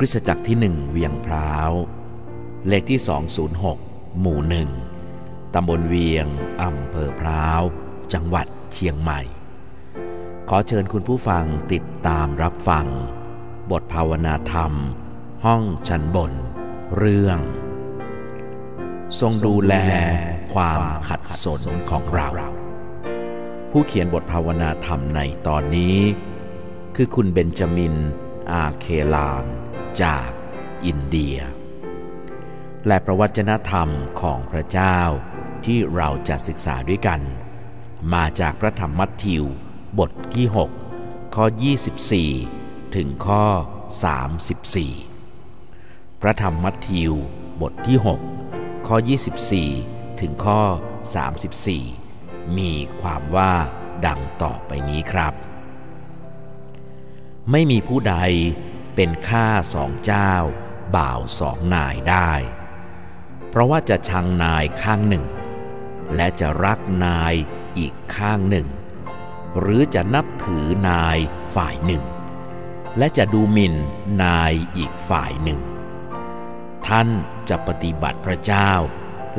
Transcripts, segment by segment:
คริสตจักรที่หนึ่งเวียงพร้าว เลขที่ 206 หมู่หนึ่งตำบลเวียงอำเภอพร้าว จังหวัดเชียงใหม่ ขอเชิญคุณผู้ฟังติดตามรับฟัง บทภาวนาธรรม ห้องชั้นบน เรื่อง ทรงดูแลความขัดสนของเรา ผู้เขียนบทภาวนาธรรมในตอนนี้ คือคุณเบนจามินอาเคลาน จากอินเดีย และประวัจนธรรมของพระเจ้าที่เราจะศึกษาด้วยกัน มาจากพระธรรมมัทธิว บทที่ 6 ข้อ 24 ถึงข้อ 34 พระธรรมมัทธิว บทที่ 6 ข้อ 24 ถึงข้อ 34 มีความว่าดังต่อไปนี้ครับ ไม่มีผู้ใด เป็นข้าสองเจ้า บ่าวสองนายได้ เพราะว่าจะชังนายข้างหนึ่ง และจะรักนายอีกข้างหนึ่ง หรือจะนับถือนายฝ่ายหนึ่ง และจะดูหมิ่นนายอีกฝ่ายหนึ่ง ท่านจะปฏิบัติพระเจ้า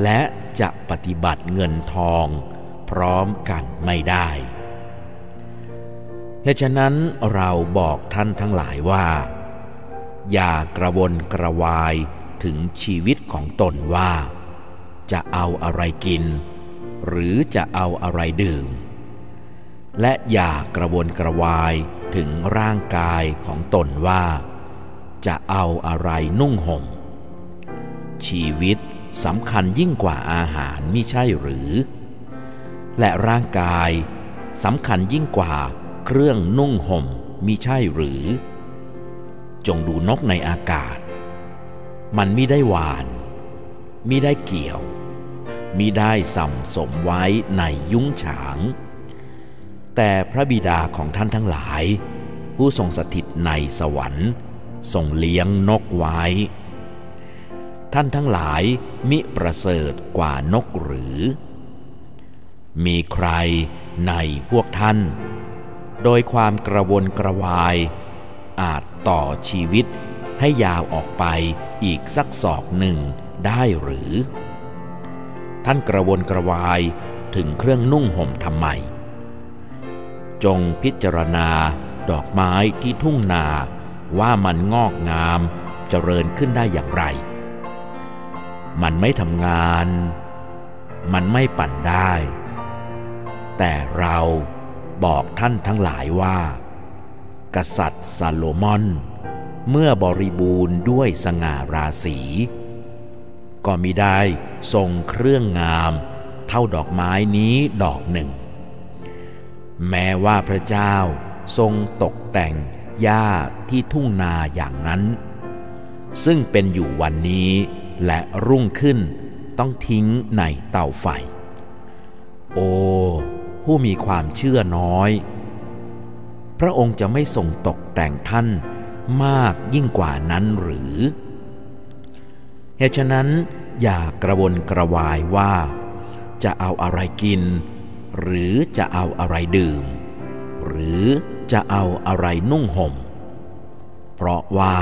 และจะปฏิบัติเงินทอง พร้อมกันไม่ได้เหตุฉะนั้นเราบอกท่านทั้งหลายว่า อย่ากระวนกระวายถึงชีวิตของตนว่า จะเอาอะไรกิน หรือจะเอาอะไรดื่ม และอย่ากระวนกระวายถึงร่างกายของตนว่า จะเอาอะไรนุ่งห่ม ชีวิตสำคัญยิ่งกว่าอาหารมิใช่หรือ และร่างกายสำคัญยิ่งกว่าเครื่องนุ่งห่มมิใช่หรือ จงดูนกในอากาศ มันมิได้หวานมิได้เกี่ยวมิได้สัมสมไว้ในยุ้งฉาง แต่พระบิดาของท่านทั้งหลาย ผู้ทรงสถิตในสวรรค์ทรงเลี้ยงนกไว้ ท่านทั้งหลายมิประเสริฐกว่านกหรือ มีใครในพวกท่าน โดยความกระวนกระวาย อาจต่อชีวิต ให้ยาวออกไปอีกสักศอกหนึ่งได้หรือ ท่านกระวนกระวายถึงเครื่องนุ่งห่มทำไม จงพิจารณาดอกไม้ที่ทุ่งนาว่ามันงอกงามเจริญขึ้นได้อย่างไร มันไม่ทำงาน มันไม่ปั่นได้ แต่เราบอกท่านทั้งหลายว่า กษัตริย์ซาโลมอน เมื่อบริบูรณ์ด้วยสง่าราศีก็มิได้ทรงเครื่องงามเท่าดอกไม้นี้ดอกหนึ่ง แม้ว่าพระเจ้าทรงตกแต่งหญ้าที่ทุ่งนาอย่างนั้น ซึ่งเป็นอยู่วันนี้และรุ่งขึ้นต้องทิ้งในเตาไฟ โอ ผู้มีความเชื่อน้อย พระองค์จะไม่ทรงตกแต่งท่านมากยิ่งกว่านั้นหรือ เหตุฉะนั้นอย่ากระวนกระวายว่า จะเอาอะไรกิน หรือจะเอาอะไรดื่ม หรือจะเอาอะไรนุ่งห่ม เพราะว่า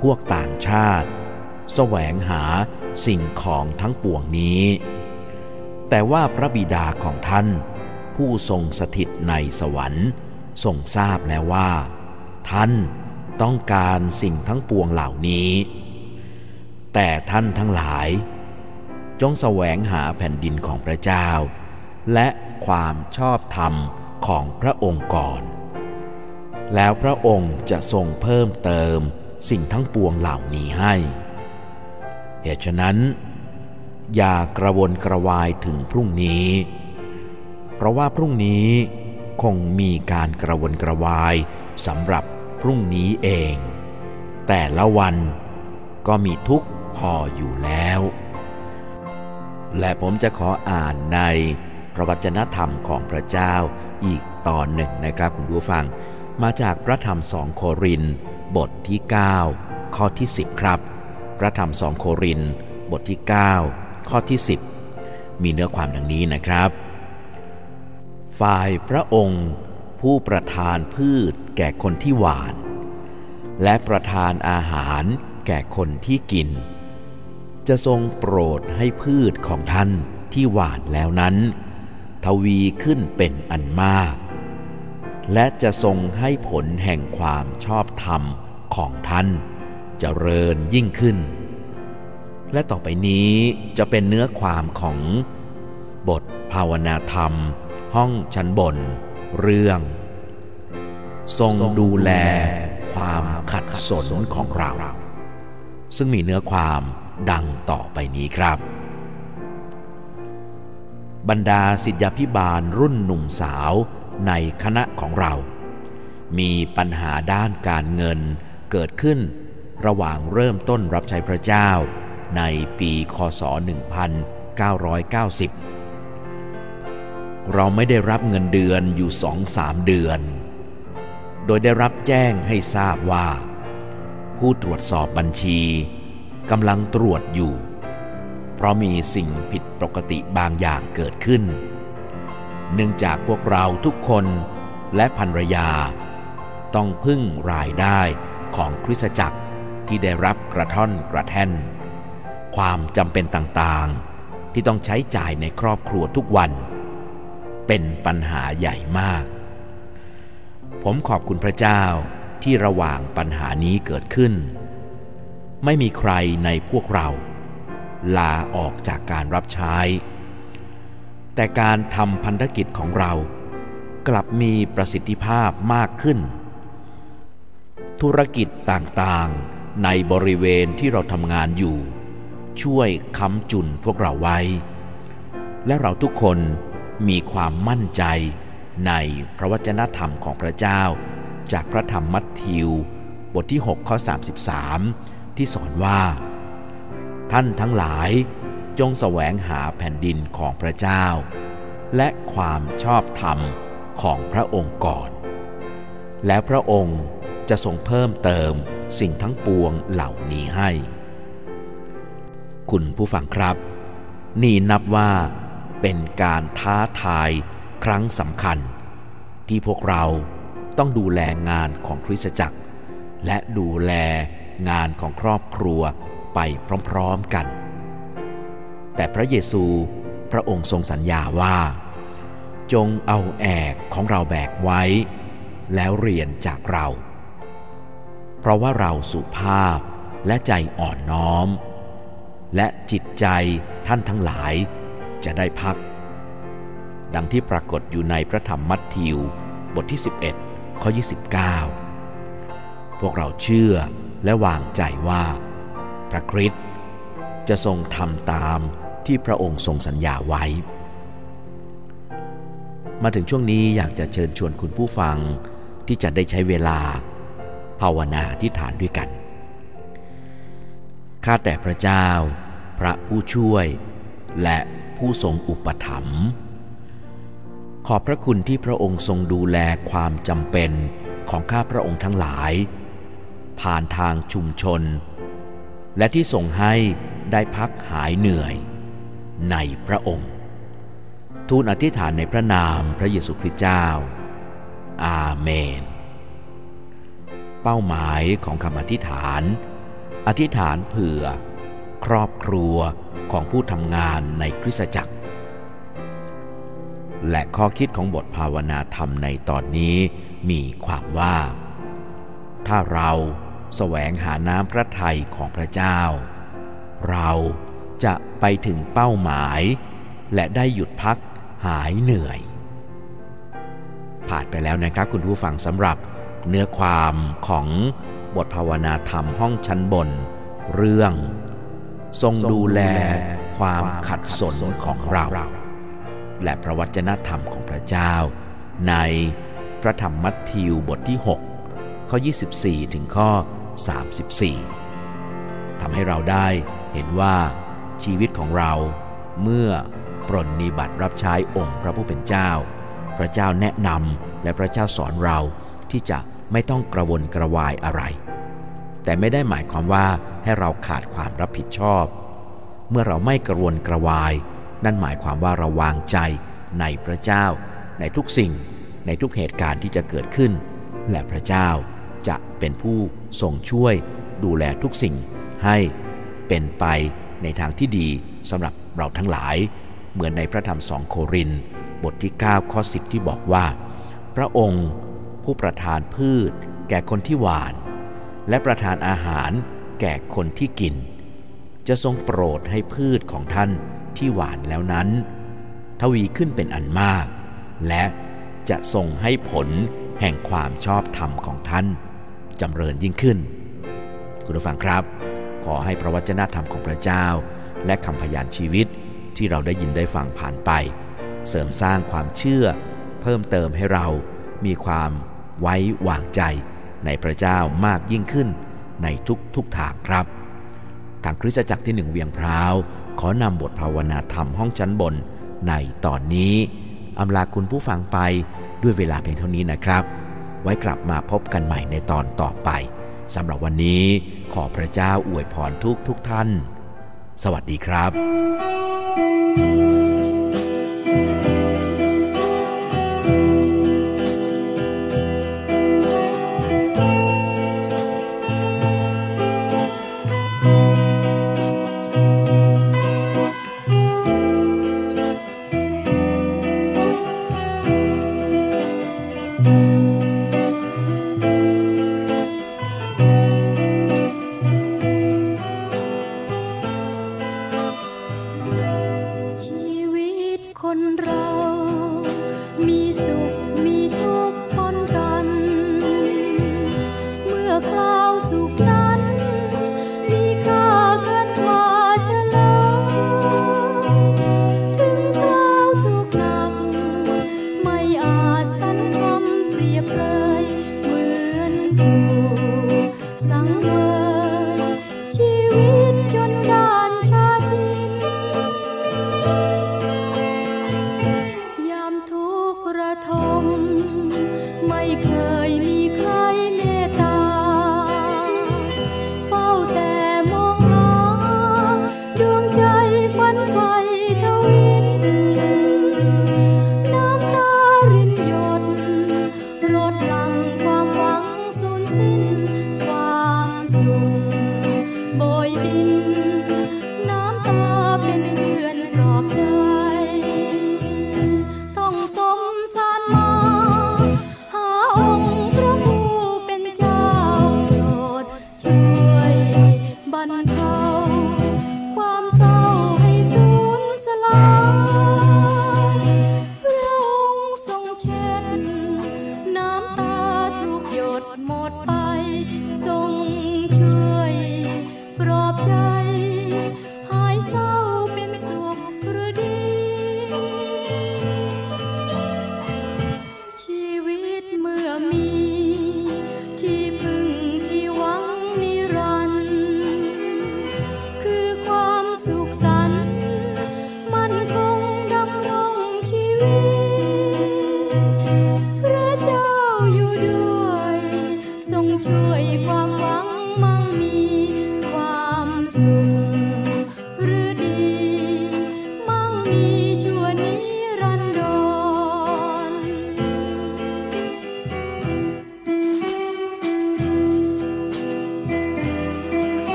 พวกต่างชาติ แสวงหาสิ่งของทั้งปวงนี้ แต่ว่าพระบิดาของท่าน ผู้ทรงสถิตในสวรรค์ ทรงทราบแล้วว่า ท่านต้องการสิ่งทั้งปวงเหล่านี้ แต่ท่านทั้งหลาย จงแสวงหาแผ่นดินของพระเจ้า และความชอบธรรมของพระองค์ก่อน แล้วพระองค์จะทรงเพิ่มเติมสิ่งทั้งปวงเหล่านี้ให้ เหตุฉะนั้น อย่ากระวนกระวายถึงพรุ่งนี้ เพราะว่าพรุ่งนี้ คงมีการกระวนกระวายสำหรับพรุ่งนี้เอง แต่ละวันก็มีทุกข์พออยู่แล้ว และผมจะขออ่านในพระวจนะธรรมของพระเจ้าอีกตอนหนึ่งนะครับคุณผู้ฟัง มาจากพระธรรมสองโครินบทที่ 9 ข้อที่ 10 ครับ พระธรรมสองโครินบทที่ 9 ข้อที่ 10 มีเนื้อความดังนี้นะครับ ฝ่ายพระองค์ ผู้ประทานพืชแก่คนที่หวาน และประทานอาหารแก่คนที่กิน จะทรงโปรดให้พืชของท่านที่หวานแล้วนั้น ทวีขึ้นเป็นอันมาก และจะทรงให้ผลแห่งความชอบธรรมของท่านจเจริญยิ่งขึ้น และต่อไปนี้จะเป็นเนื้อความของบทภาวนาธรรม ห้องชั้นบน เรื่อง ทรงดูแลความขัดสนของเรา ซึ่งมีเนื้อความดังต่อไปนี้ครับ บรรดาสิทธยพิบาลรุ่นหนุ่มสาวในคณะของเรา มีปัญหาด้านการเงินเกิดขึ้นระหว่างเริ่มต้นรับใช้พระเจ้าในปี คศ 1990 เราไม่ได้รับเงินเดือนอยู่สองสามเดือน โดยได้รับแจ้งให้ทราบว่า ผู้ตรวจสอบบัญชีกำลังตรวจอยู่ เพราะมีสิ่งผิดปกติบางอย่างเกิดขึ้น เนื่องจากพวกเราทุกคนและภรรยา ต้องพึ่งรายได้ของคริสตจักรที่ได้รับกระท่อนกระแท่น ความจำเป็นต่างๆ ที่ต้องใช้จ่ายในครอบครัวทุกวัน เป็นปัญหาใหญ่มาก ผมขอบคุณพระเจ้าที่ระหว่างปัญหานี้เกิดขึ้น ไม่มีใครในพวกเรา ลาออกจากการรับใช้ แต่การทำพันธกิจของเรากลับมีประสิทธิภาพมากขึ้น ธุรกิจต่างๆในบริเวณที่เราทำงานอยู่ ช่วยค้ำจุนพวกเราไว้ และเราทุกคน มีความมั่นใจในพระวจนะธรรมของพระเจ้า จากพระธรรมมัทธิว บทที่ 6 ข้อ 33 ที่สอนว่า ท่านทั้งหลายจงแสวงหาแผ่นดินของพระเจ้า และความชอบธรรมของพระองค์ก่อน แล้วพระองค์จะทรงเพิ่มเติมสิ่งทั้งปวงเหล่านี้ให้ คุณผู้ฟังครับ นี่นับว่า เป็นการท้าทายครั้งสำคัญ ที่พวกเราต้องดูแลงานของคริสตจักร และดูแลงานของครอบครัวไปพร้อมๆกัน แต่พระเยซูพระองค์ทรงสัญญาว่า จงเอาแอกของเราแบกไว้ แล้วเรียนจากเรา เพราะว่าเราสุภาพและใจอ่อนน้อม และจิตใจท่านทั้งหลาย จะได้พัก ดังที่ปรากฏอยู่ในพระธรรมมัทธิว บทที่ 11 ข้อ 29 พวกเราเชื่อและวางใจว่า พระคริสต์จะทรงทำตามที่พระองค์ทรงสัญญาไว้ มาถึงช่วงนี้อยากจะเชิญชวนคุณผู้ฟังที่จะได้ใช้เวลา ภาวนาที่ฐานด้วยกัน ข้าแต่พระเจ้า พระผู้ช่วย และ ผู้ทรงอุปถัมภ์ขอบพระคุณที่พระองค์ทรงดูแลความจำเป็นของข้าพระองค์ทั้งหลาย ผ่านทางชุมชน และที่ทรงให้ได้พักหายเหนื่อย ในพระองค์ ทูลอธิษฐานในพระนามพระเยซูคริสต์เจ้า อาเมน เป้าหมายของคำอธิษฐาน อธิษฐานเผื่อ ครอบครัว ของผู้ทำงานในคริสตจักร และข้อคิดของบทภาวนาธรรมในตอนนี้มีความว่า ถ้าเราแสวงหาน้ำพระทัยของพระเจ้า เราจะไปถึงเป้าหมาย และได้หยุดพักหายเหนื่อย ผ่านไปแล้วนะครับคุณผู้ฟังสำหรับเนื้อความของบทภาวนาธรรมห้องชั้นบน เรื่อง ทรงดูแลความขัดสนของเรา และพระวจนะธรรมของพระเจ้า ในพระธรรมมัทธิวบทที่ 6 ข้อ 24 ถึงข้อ 34 ทำให้เราได้เห็นว่าชีวิตของเราเมื่อปรนนิบัติรับใช้องค์พระผู้เป็นเจ้า พระเจ้าแนะนำและพระเจ้าสอนเราที่จะไม่ต้องกระวนกระวายอะไร แต่ไม่ได้หมายความว่าให้เราขาดความรับผิดชอบ เมื่อเราไม่กระวนกระวาย นั่นหมายความว่าเราวางใจในพระเจ้า ในทุกสิ่ง ในทุกเหตุการณ์ที่จะเกิดขึ้น และพระเจ้าจะเป็นผู้ทรงช่วย ดูแลทุกสิ่งให้เป็นไปในทางที่ดีสำหรับเราทั้งหลาย เหมือนในพระธรรมสองโคริน บทที่ 9 ข้อ 10 ที่บอกว่า พระองค์ผู้ประทานพืช แก่คนที่หวาน และประทานอาหารแก่คนที่กิน จะทรงโปรดให้พืชของท่านที่หวานแล้วนั้น ทวีขึ้นเป็นอันมาก และจะทรงให้ผลแห่งความชอบธรรมของท่านจำเริญยิ่งขึ้น คุณผู้ฟังครับ ขอให้พระวจนะธรรมของพระเจ้า และคำพยานชีวิตที่เราได้ยินได้ฟังผ่านไป เสริมสร้างความเชื่อ เพิ่มเติมให้เรามีความไว้วางใจ ในพระเจ้ามากยิ่งขึ้นในทุกทุกทางครับ ทางคริสตจักรที่หนึ่งเวียงพร้าว ขอนำบทภาวนาธรรมห้องชั้นบน ในตอนนี้อำลาคุณผู้ฟังไปด้วยเวลาเพียงเท่านี้นะครับ ไว้กลับมาพบกันใหม่ในตอนต่อไปสำหรับวันนี้ขอพระเจ้าอวยพรทุกทุกท่าน สวัสดีครับ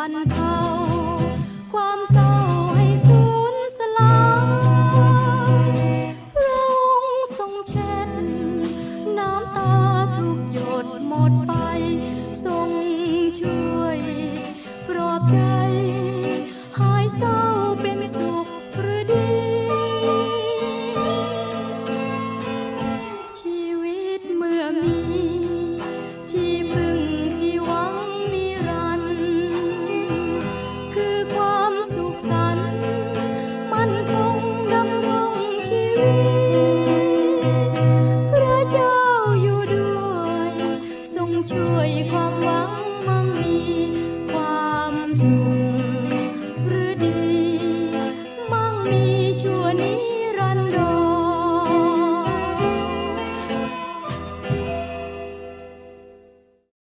บรรเทาความเศร้า